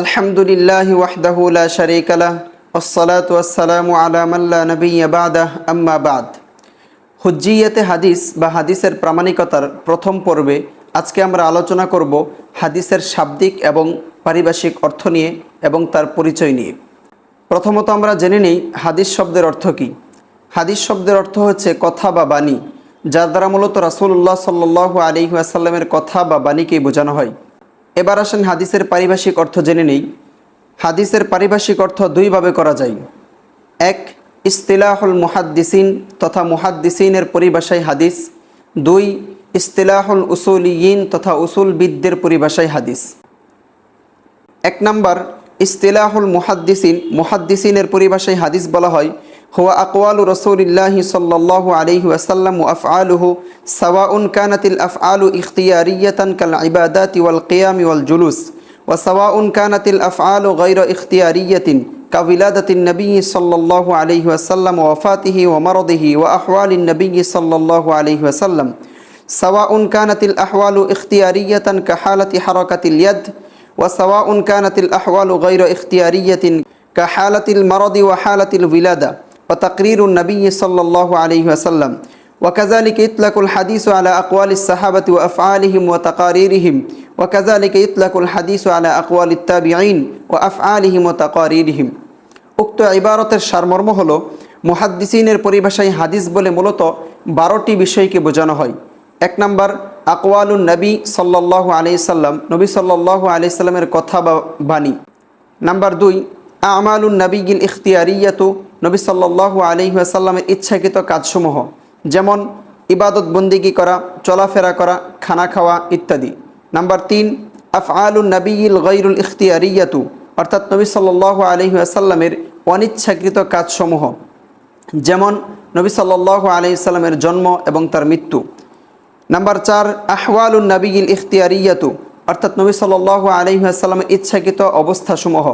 আলহামদুলিল্লাহ ওয়াহদাহুল্লা শরিকালাহ ওসলাত ওয়াসালাম আলামাল্লা নবী আবাদাহ আম্মাবাদ হজ্জিয়াতে হাদিস বা হাদিসের প্রামাণিকতার প্রথম পর্বে আজকে আমরা আলোচনা করব হাদিসের শাব্দিক এবং পারিভাষিক অর্থ নিয়ে এবং তার পরিচয় নিয়ে। প্রথমত আমরা জেনে নিই হাদিস শব্দের অর্থ কী। হাদিস শব্দের অর্থ হচ্ছে কথা বা বাণী, যার দ্বারা মূলত রাসুল্লাহ সাল্লু আলী আসাল্লামের কথা বা বাণীকেই বোঝানো হয়। এবার আসেন হাদিসের পারিভাষিক অর্থ জেনে নেই। হাদিসের পারিভাষিক অর্থ দুইভাবে করা যায়। এক, ইস্তিলাহুল মুহাদ্দিসিন তথা মুহাদ্দিসিনের পরিভাষায় হাদিস। দুই, ইস্তিলাহুল উসুলিয়িন তথা উসুলবিদদের পরিভাষায় হাদিস। এক নাম্বার, ইস্তিলাহুল মুহাদ্দিসিন, মুহাদ্দিসিনের পরিভাষায় হাদিস বলা হয়। هو أقوال رسول الله صلى الله عليه وسلم وأفعاله سواء كانت الأفعال اختيارية كالعبادات والقيام والجلوس وسواء كانت الأفعال غير اختيارية كولادة النبي صلى الله عليه وسلم ووفاته ومرضه وأحوال النبي صلى الله عليه وسلم سواء كانت الأحوال اختيارية كحالة حركة اليد وسواء كانت الأحوال غير اختيارية كحالة المرض وحالة الولادة. وتقرير النبي صلى الله عليه وسلم وكذلك يطلق الحديث على أقوال الصحابة وأفعالهم وتقاريرهم وكذلك يطلق الحديث على أقوال التابعين وأفعالهم وتقاريرهم উক্ত ইবারতের সারমর্ম হলো মুহাদ্দিসিনের পরিভাষায় হাদিস বলে মূলত বারোটি বিষয়কে বোঝানো হয় এক নম্বর আকওয়ালুন নবী সাল্লাহ আলি সাল্লাম নবী সাল্লাহ আলি সাল্লামের কথা বা বাণী নাম্বার দুই আমালুন নবীগিল ইখতিয়ারিয়াতু নবী সাল্লাহ আলিহাসাল্লামের ইচ্ছাকৃত কাজসমূহ, যেমন ইবাদত বন্দিগি করা, চলাফেরা করা, খানা খাওয়া ইত্যাদি। নাম্বার তিন, আফআলুন নবীল গৈরুল ইখতিয়ারিয়াতু, অর্থাৎ নবী সাল্লাহ আলিহাসাল্লামের অনিচ্ছাকৃত কাজসমূহ, যেমন নবী সাল্লাহ আলিয়াল্লামের জন্ম এবং তার মৃত্যু। নাম্বার চার, আহওয়ালুন নবীল ইখতিয়ারিয়াতু অর্থাৎ নবী সাল্লাহ আলিহাসাল্লামের ইচ্ছাকৃত অবস্থাসমূহ,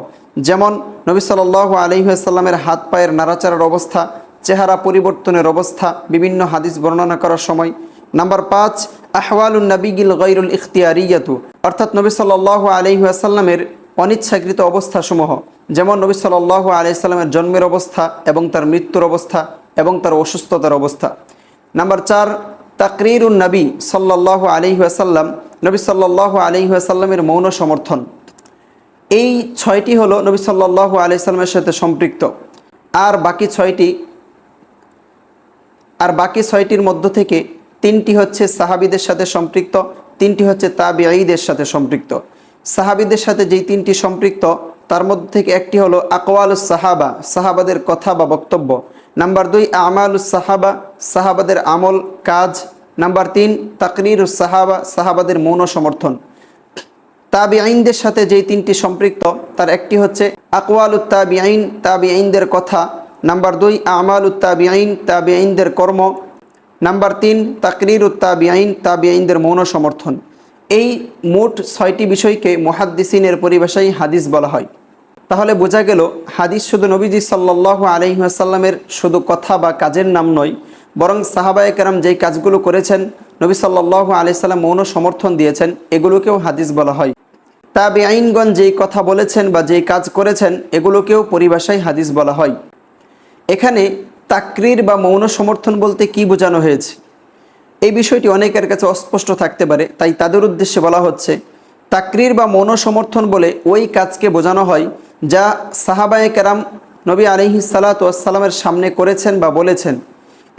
যেমন নবী সাল্লাহ আলিহাসাল্লামের হাত পায়ের নাড়াচাড়ার অবস্থা, চেহারা পরিবর্তনের অবস্থা, বিভিন্ন হাদিস বর্ণনা করার সময়। নাম্বার পাঁচ, আহওয়ালুন নবীগিল গৈরুল ইখতিয়ারিয়াতু, অর্থাৎ নবী সাল্লাহ আলিহাসাল্লামের অনিচ্ছাকৃত অবস্থাসমূহ, যেমন নবী সাল্লাহ আলিয়াল্লামের জন্মের অবস্থা এবং তার মৃত্যুর অবস্থা এবং তার অসুস্থতার অবস্থা। নাম্বার চার, তাকরিরুন নবী সাল্লাহ আলিহাসাল্লাম নবী সাল্লাহ আলিহাসাল্লামের মৌন সমর্থন। এই ছয়টি হলো নবী সাল্লাহ আলিয়াল্লামের সাথে সম্পৃক্ত। আর বাকি ছয়টি, আর বাকি ছয়টির মধ্য থেকে তিনটি হচ্ছে সাহাবিদের সাথে সম্পৃক্ত, তিনটি হচ্ছে তাবিআইদের সাথে সম্পৃক্ত। সাহাবিদের সাথে যেই তিনটি সম্পৃক্ত, তার মধ্যে থেকে একটি হলো আকওয়াল সাহাবা, সাহাবাদের কথা বা বক্তব্য। নাম্বার দুই, আমালুস সাহাবা, সাহাবাদের আমল, কাজ নাম্বার তিন তাকরিরুস সাহাবা, সাহাবাদের মৌন সমর্থন। তাবি আইনদের সাথে যেই তিনটি সম্পৃক্ত, তার একটি হচ্ছে আকওয়ালুত তাবি আইন তাবি আইনদের কথা। নাম্বার দুই আমাল তাবি আইন তাবি আইনদের কর্ম। নাম্বার তিন তাকরিরুত তাবি আইন তাবি আইনদের মৌন সমর্থন। এই মোট ছয়টি বিষয়কে মহাদ্দিসিনের পরিভাষায় হাদিস বলা হয়। তাহলে বোঝা গেল, হাদিস শুধু নবীজি সাল্লাহ আলহিহাসাল্লামের শুধু কথা বা কাজের নাম নয় বরং সাহাবায় কেরাম যেই কাজগুলো করেছেন, নবী সাল্লাহ আলিয়াল্লাম মৌন সমর্থন দিয়েছেন, এগুলোকেও হাদিস বলা হয়। তাবে আইনগণ যেই কথা বলেছেন বা যেই কাজ করেছেন, এগুলোকেও পরিভাষায় হাদিস বলা হয়। এখানে তাকরির বা মৌন সমর্থন বলতে কি বোঝানো হয়েছে? এই বিষয়টি অনেকের কাছে অস্পষ্ট থাকতে পারে, তাই তাদের উদ্দেশ্যে বলা হচ্ছে, তাকরির বা মৌন সমর্থন বলে ওই কাজকে বোঝানো হয় যা সাহাবায়ে কেরাম নবী আলহি সালাতামের সামনে করেছেন বা বলেছেন।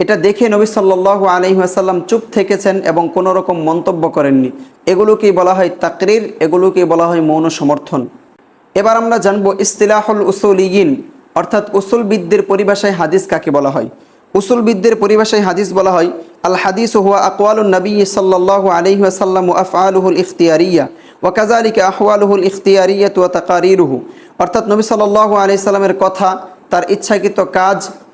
এটা দেখে নবী সাল্লাহ আলহিহাসাল্লাম চুপ থেকেছেন এবং কোনো রকম মন্তব্য করেননি। এগুলোকেই বলা হয় তাকরির, এগুলোকেই বলা হয় মৌন সমর্থন। এবার আমরা জানব ইস্তিলাহুল উসুল ইগিন অর্থাৎ উসুলবিদদের পরিভাষায় হাদিস কাকে বলা হয়? উসুলবিদদের পরিভাষায় হাদিস বলা হয়, আল হাদিস হুয়া আকওয়ালুন নবী সাল্লাহ আলহি আসাল্লাম আফআলুহুল ইখতিয়ারিয়া ওয়াকাজালিকে আহওয়ালুহুল ইখতিয়ারিয়া ওয়া তাকারিরুহু। অর্থাৎ নবী সাল্লাহ আলি সাল্লামের কথা, তার ইচ্ছাকৃত কাজ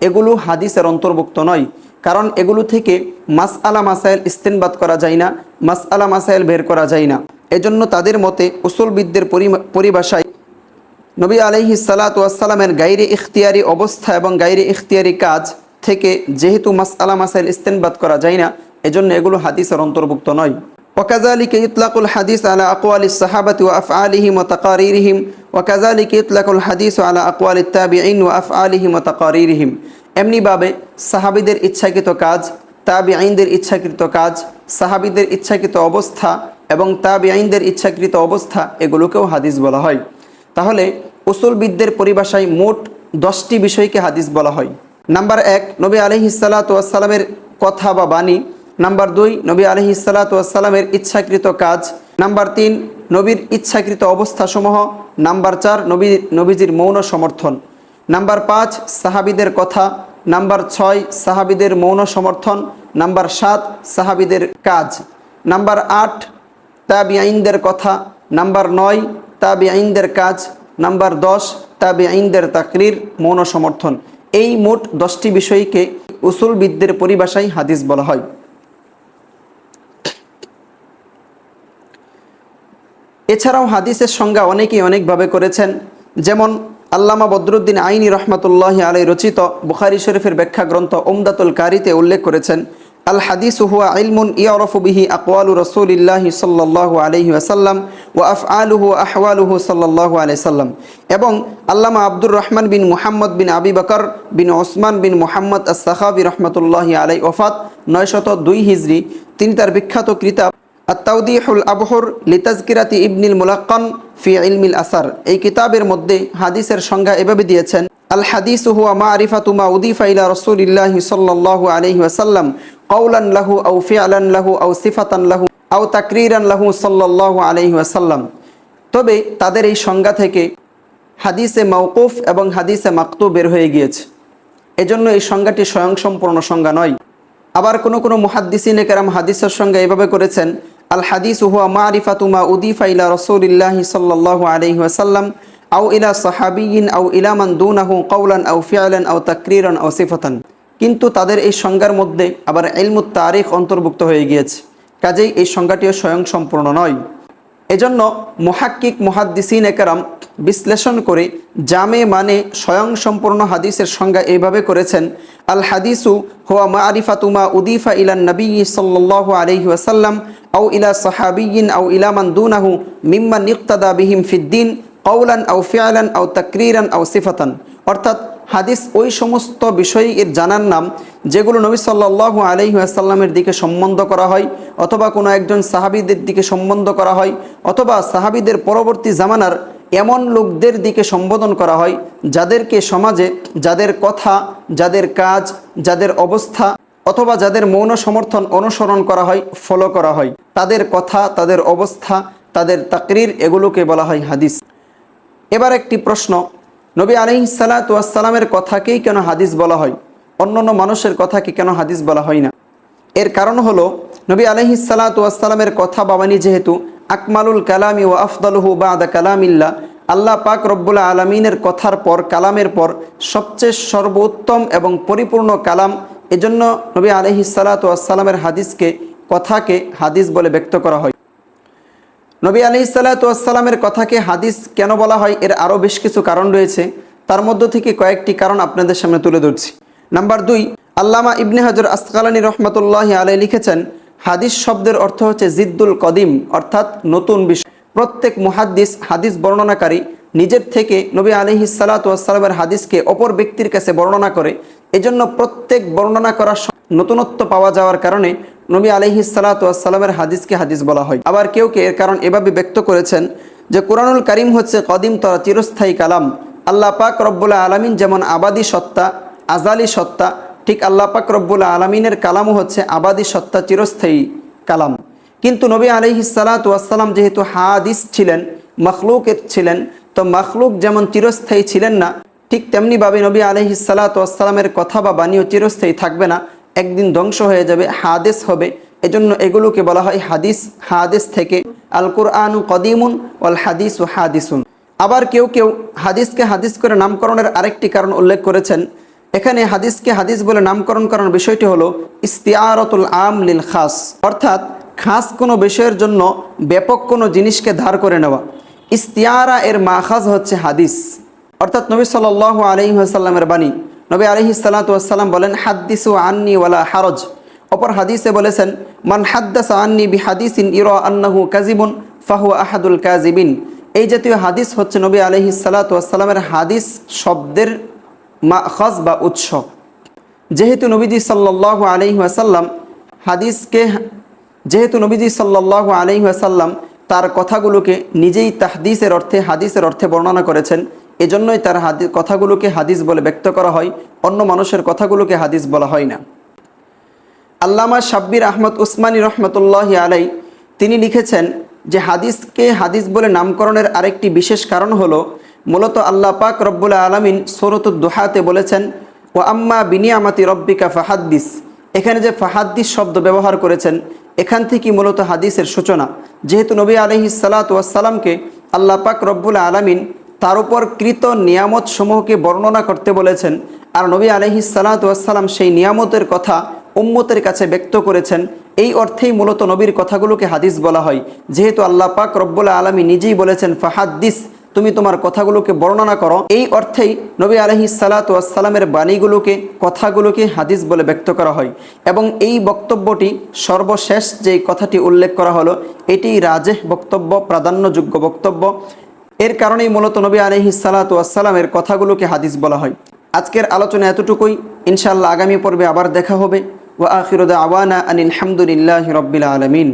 এগুলো হাদিসের অন্তর্ভুক্ত নয়। কারণ এগুলো থেকে মাস আলা মাসাইল ইস্তেনবাদ করা যায় না মাস আলা মাসাইল বের করা যায় না। এজন্য তাদের মতে উসুলবিদদের পরি- পরিভাষায় নবী আলহি সালাতামের গাইরে ইখতিয়ারি অবস্থা এবং গাইরে ইখতিয়ারি কাজ থেকে যেহেতু মাস আলা মাসাইল ইস্তেনবাদ করা যায় না, এজন্য এগুলো হাদিসের অন্তর্ভুক্ত নয়। وكذلك يطلق الحديث على أقوال الصحابة وأفعالهم وتقاريرهم وكذلك يطلق الحديث على أقوال التابعين وأفعالهم وتقاريرهم এমনিভাবে সাহাবিদের ইচ্ছাকৃত কাজ তাবি আইনদের ইচ্ছাকৃত কাজ সাহাবিদের ইচ্ছাকৃত অবস্থা এবং তাবি আইনদের ইচ্ছাকৃত অবস্থা এগুলোকেও হাদিস বলা হয় তাহলে উসুলবিদদের পরিভাষায় মোট দশটি বিষয়কে হাদিস বলা হয় নাম্বার এক নবী আলহিসাল্লাতামের কথা বা বাণী নাম্বার দুই, নবী আলহিসাল্লাতামের ইচ্ছাকৃত কাজ। নাম্বার তিন, নবীর ইচ্ছাকৃত অবস্থাসমূহ। নাম্বার চার, নবী, নবীজির মৌন সমর্থন। নাম্বার পাঁচ, সাহাবিদের কথা। নাম্বার ছয়, সাহাবিদের মৌন সমর্থন। নাম্বার সাত, সাহাবিদের কাজ। নাম্বার আট তাবি আইনদের কথা। নাম্বার নয় তাবি আইনদের কাজ। নাম্বার দশ তাবি আইনদের তাকরির, মৌন সমর্থন। এই মোট দশটি বিষয়কে উসুলবিদদের পরিভাষায় হাদিস বলা হয়। এছাড়াও হাদিসের সংজ্ঞা অনেকেই অনেকভাবে করেছেন, যেমন আল্লামা বদরুদ্দিন আইনি রহমতুল্লাহ আলাই রচিত বুখারি শরীফের ব্যাখ্যা গ্রন্থ ওমদাতুল কারিতে উল্লেখ করেছেন, আল হাদিস হুয়া ইলমুন ইয়ারফু বিহি আকওয়ালু রসুলিল্লাহি সাল্লাল্লাহু আলাইহি ওয়াসাল্লাম ওয়া আফআলুহু ওয়া আহওয়ালুহু সাল্লাল্লাহু আলাইহি সাল্লাম। এবং আল্লামা আব্দুর রহমান বিন মুহাম্মদ বিন আবি বকর বিন ওসমান বিন মুহাম্মদ আস সাখাবি রহমতুল্লাহি আলাই ওফাত নয়শত দুই হিজরি, তিনি তার বিখ্যাত কিতাব আত্তাউদিহুল আবহর লিতাজকিরাতি ইবনিল মুলাক্কান ফি ইলমিল আসার। এই কিতাবের মধ্যে হাদিসের সংজ্ঞা এভাবে দিয়েছেন, আল হাদিস হুয়া মা আরিফাতু মা উদিফা ইলা রাসূলিল্লাহি সাল্লাল্লাহু আলাইহি ওয়াসাল্লাম, কওলান লাহু আও ফিআলান লাহু আও সিফাতান লাহু আও তাকরিরান লাহু সাল্লাল্লাহু আলাইহি ওয়াসাল্লাম। তবে তাদের এই সংজ্ঞা থেকে হাদিসে মওকুফ এবং হাদিসে মাকতু বের হয়ে গিয়েছে। এজন্য এই সংজ্ঞাটি স্বয়ংসম্পূর্ণ সংজ্ঞা নয়। আবার কোনো কোনো মুহাদ্দিসিনে কেরাম হাদিসের সঙ্গে এভাবে করেছেন আল হাদিস হুয়া মারিফাতুমা উদিফা ইলা রসুলিল্লাহি সাল্লাল্লাহু আলাইহি ওয়াসাল্লাম, আও ইলা সাহাবিয়িন, আও ইলা মান দুনাহু কওলান, আও ফিআলান, আও তাকরিরান, আও সিফাতান। কিন্তু তাদের এই সংজ্ঞার মধ্যে আবার ইলমুত তারিখ অন্তর্ভুক্ত হয়ে গিয়েছে। কাজেই এই সংজ্ঞাটিও স্বয়ংসম্পূর্ণ নয়। এজন্য মুহাক্কিক মুহাদ্দিসিন একরাম বিশ্লেষণ করে জামে মানে স্বয়ংসম্পূর্ণ হাদিসের সংজ্ঞা এইভাবে করেছেন, আল হাদিসু হুয়া মারিফাতুমা উদিফা ইলান নবী আলাইহি ওয়াসাল্লাম, আও ইলা সাহাবিয়িন আউ ইলা মান দুনাহু মিম্মা নিক্তাদা বিহিম ফিদ্দিন কওলান আউ ফিআলান আউ তাকরিরান আউ সিফাতান। অর্থাৎ হাদিস ওই সমস্ত বিষয়ের জানার নাম, যেগুলো নবী সাল্লাল্লাহু আলাইহি আসাল্লামের দিকে সম্বন্ধ করা হয়, অথবা কোনো একজন সাহাবিদের দিকে সম্বন্ধ করা হয়, অথবা সাহাবিদের পরবর্তী জামানার এমন লোকদের দিকে সম্বোধন করা হয়, যাদেরকে সমাজে যাদের কথা, যাদের কাজ, যাদের অবস্থা, অথবা যাদের মৌন সমর্থন অনুসরণ করা হয় ফলো করা হয়। তাদের কথা, তাদের অবস্থা, তাদের তাকরির, এগুলোকে বলা হয় হাদিস। এবার একটি প্রশ্ন নবী আলহি সালাতামের কথাকেই কেন হাদিস বলা হয়? অন্যান্য মানুষের কথাকে কেন হাদিস বলা হয় না? এর কারণ হলো, নবী আলহি সালাতামের কথা বাবানি যেহেতু, আকমালুল কালামি ও আফদালহু বা আদা কালামিল্লা আল্লাহ পাক রব্বুল্লা আলমিনের কথার পর, কালামের পর সবচেয়ে সর্বোত্তম এবং পরিপূর্ণ কালাম, এজন্য নবী আলহি সালাতামের হাদিসকে, কথাকে হাদিস বলে ব্যক্ত করা হয়। নবী আলি সাল্লাতামের কথাকে হাদিস কেন বলা হয়? এর আরও বেশ কিছু কারণ রয়েছে। তার মধ্য থেকে কয়েকটি কারণ আপনাদের সামনে তুলে ধরছি। নাম্বার দুই, আল্লামা ইবনে হাজর আসকালানী রহমতুল্লাহ আলাই লিখেছেন, হাদিস শব্দের অর্থ হচ্ছে জিদ্দুল কদিম, অর্থাৎ নতুন বিষয়। প্রত্যেক মুহাদ্দিস হাদিস বর্ণনাকারী নিজের থেকে নবী আলহি সাল্লাতামের হাদিসকে অপর ব্যক্তির কাছে বর্ণনা করে। এজন্য প্রত্যেক বর্ণনা করার নতুনত্ব পাওয়া যাওয়ার কারণে নবী আলহি সাল্লাতামের হাদিসকে হাদিস বলা হয়। আবার কেউ কে এর কারণ এভাবে ব্যক্ত করেছেন যে কোরআনুল করিম হচ্ছে কদিম তরা চিরস্থায়ী কালাম। আল্লাহ পাক রব্বুল্লা আলমিন যেমন আবাদি সত্তা, আজালি সত্তা, ঠিক আল্লাহ পাক রব্বুল্লা আলমিনের কালামও হচ্ছে আবাদি সত্তা, চিরস্থায়ী কালাম। কিন্তু নবী আলহি সালাতাম যেহেতু হাদিস ছিলেন, মখলুকের ছিলেন, তো মখলুক যেমন চিরস্থায়ী ছিলেন না, ঠিক তেমনিভাবে নবী আলহি সালাতামের কথা বা বাণীও চিরস্থায়ী থাকবে না। একদিন ধ্বংস হয়ে যাবে, হাদেস হবে। এজন্য এগুলোকে বলা হয় হাদিস হাদিস থেকে আল কুরআনু কদিমুন, ওয়াল হাদিস ও হাদিসুন। আবার কেউ কেউ হাদিসকে হাদিস করে নামকরণের আরেকটি কারণ উল্লেখ করেছেন। এখানে হাদিসকে হাদিস বলে নামকরণ করার বিষয়টি হলো ইস্তিয়ারতুল আম লিল খাস, অর্থাৎ খাস কোনো বিষয়ের জন্য ব্যাপক কোনো জিনিসকে ধার করে নেওয়া। ইস্তিয়ারা এর মাখাজ হচ্ছে হাদিস। অর্থাৎ নবী সাল আলহি আসাল্লামের বাণী নবী আলহি সাল্লাতাম বলেন, হাদ্দিসু আন্নি ওয়ালা হারজ। অপর হাদিসে বলেছেন, মান হাদ্দাস আন্নি বি হাদিসিন ইর আন্নাহু কাজিবুন ফাহু আহাদুল কাজিবিন এই জাতীয় হাদিস হচ্ছে নবী আলহি সাল্লাতামের হাদিস শব্দের মাখজ বা উৎস। যেহেতু নবীজি সাল্লাহ আলহি আসাল্লাম হাদিসকে, যেহেতু নবীজি সাল্লাহ আলহি আসাল্লাম তার কথাগুলোকে নিজেই তাহদিসের অর্থে, হাদিসের অর্থে বর্ণনা করেছেন এজন্যই তার হাদি, কথাগুলোকে হাদিস বলে ব্যক্ত করা হয়, অন্য মানুষের কথাগুলোকে হাদিস বলা হয় না। আল্লামা শাব্বির আহমদ উসমানী রহমতুল্লাহ আলাই তিনি লিখেছেন যে হাদিসকে হাদিস বলে নামকরণের আরেকটি বিশেষ কারণ হলো, মূলত আল্লাহ পাক রব্বুল আলমিন সরতুদ দোহাতে বলেছেন ও আম্মা বিনিয়ামাতি রব্বিকা ফাহাদ্দিস। এখানে যে ফাহাদ্দিস শব্দ ব্যবহার করেছেন, এখান থেকেই মূলত হাদিসের সূচনা। যেহেতু নবী আলহি সালাতামকে আল্লাহ পাক রব্বুল আলমিন তার উপর কৃত নিয়ামত সমূহকে বর্ণনা করতে বলেছেন আর নবী আলহি সালাতাম সেই নিয়ামতের কথা উম্মতের কাছে ব্যক্ত করেছেন। এই অর্থেই মূলত নবীর কথাগুলোকে হাদিস বলা হয়। যেহেতু আল্লাহ পাক রব্বুল্লা আলমী নিজেই বলেছেন, ফাহাদ্দিস, তুমি তোমার কথাগুলোকে বর্ণনা করো। এই অর্থেই নবী আলহি সালাতামের বাণীগুলোকে, কথাগুলোকে হাদিস বলে ব্যক্ত করা হয়। এবং এই বক্তব্যটি সর্বশেষ যে কথাটি উল্লেখ করা হলো, এটি রাজেহ বক্তব্য, প্রাধান্যযোগ্য বক্তব্য। এর কারণেই মূলত নবী আলহি সালাতামের কথাগুলোকে হাদিস বলা হয়। আজকের আলোচনা এতটুকুই। ইনশাল্লাহ আগামী পর্বে আবার দেখা হবে। ওয়া আখিরুদ আওয়ানা আনিল হামদুলিল্লাহ রব্বিল আলমিন।